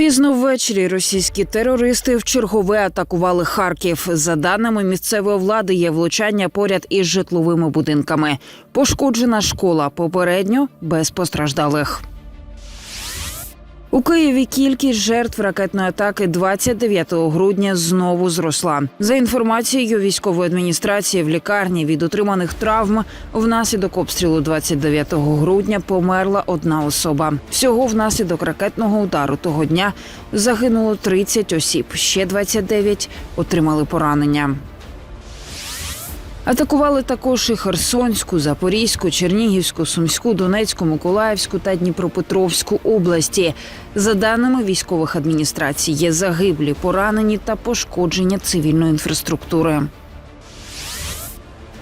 Пізно ввечері російські терористи вчергове атакували Харків. За даними місцевої влади, є влучання поряд із житловими будинками. Пошкоджена школа попередньо без постраждалих. У Києві кількість жертв ракетної атаки 29 грудня знову зросла. За інформацією військової адміністрації, в лікарні від отриманих травм внаслідок обстрілу 29 грудня померла одна особа. Всього внаслідок ракетного удару того дня загинуло 30 осіб. Ще 29 отримали поранення. Атакували також і Херсонську, Запорізьку, Чернігівську, Сумську, Донецьку, Миколаївську та Дніпропетровську області. За даними військових адміністрацій, є загиблі, поранені та пошкодження цивільної інфраструктури.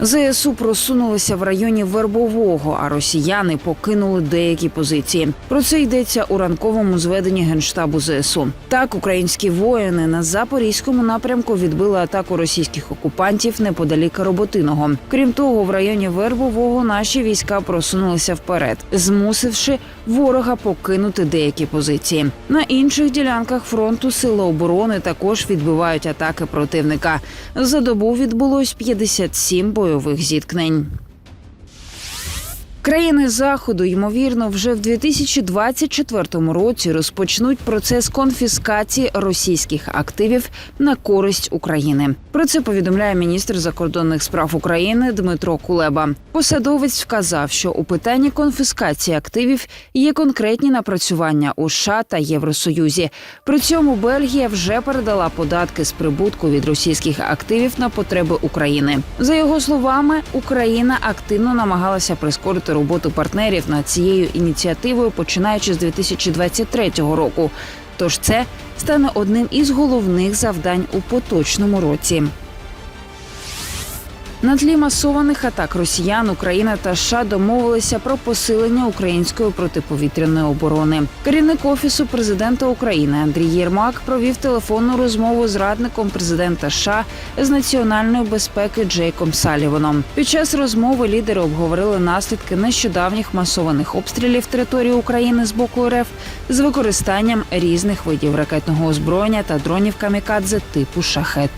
ЗСУ просунулися в районі Вербового, а росіяни покинули деякі позиції. Про це йдеться у ранковому зведенні генштабу ЗСУ. Так, українські воїни на запорізькому напрямку відбили атаку російських окупантів неподалік Роботиного. Крім того, в районі Вербового наші війська просунулися вперед, змусивши ворога покинути деякі позиції. На інших ділянках фронту сили оборони також відбивають атаки противника. За добу відбулось 57 бойових зіткнень. Країни заходу ймовірно вже в 2024 році розпочнуть процес конфіскації російських активів на користь України. Про це повідомляє міністр закордонних справ України Дмитро Кулеба. Посадовець вказав, що у питанні конфіскації активів є конкретні напрацювання у США та Євросоюзі. При цьому Бельгія вже передала податки з прибутку від російських активів на потреби України. За його словами, Україна активно намагалася прискорити роботу партнерів над цією ініціативою, починаючи з 2023 року. Тож це стане одним із головних завдань у поточному році. На тлі масованих атак росіян Україна та США домовилися про посилення української протиповітряної оборони. Керівник офісу президента України Андрій Єрмак провів телефонну розмову з радником президента США з національної безпеки Джейком Саліваном. Під час розмови лідери обговорили наслідки нещодавніх масованих обстрілів території України з боку РФ з використанням різних видів ракетного озброєння та дронів камікадзе типу шахет.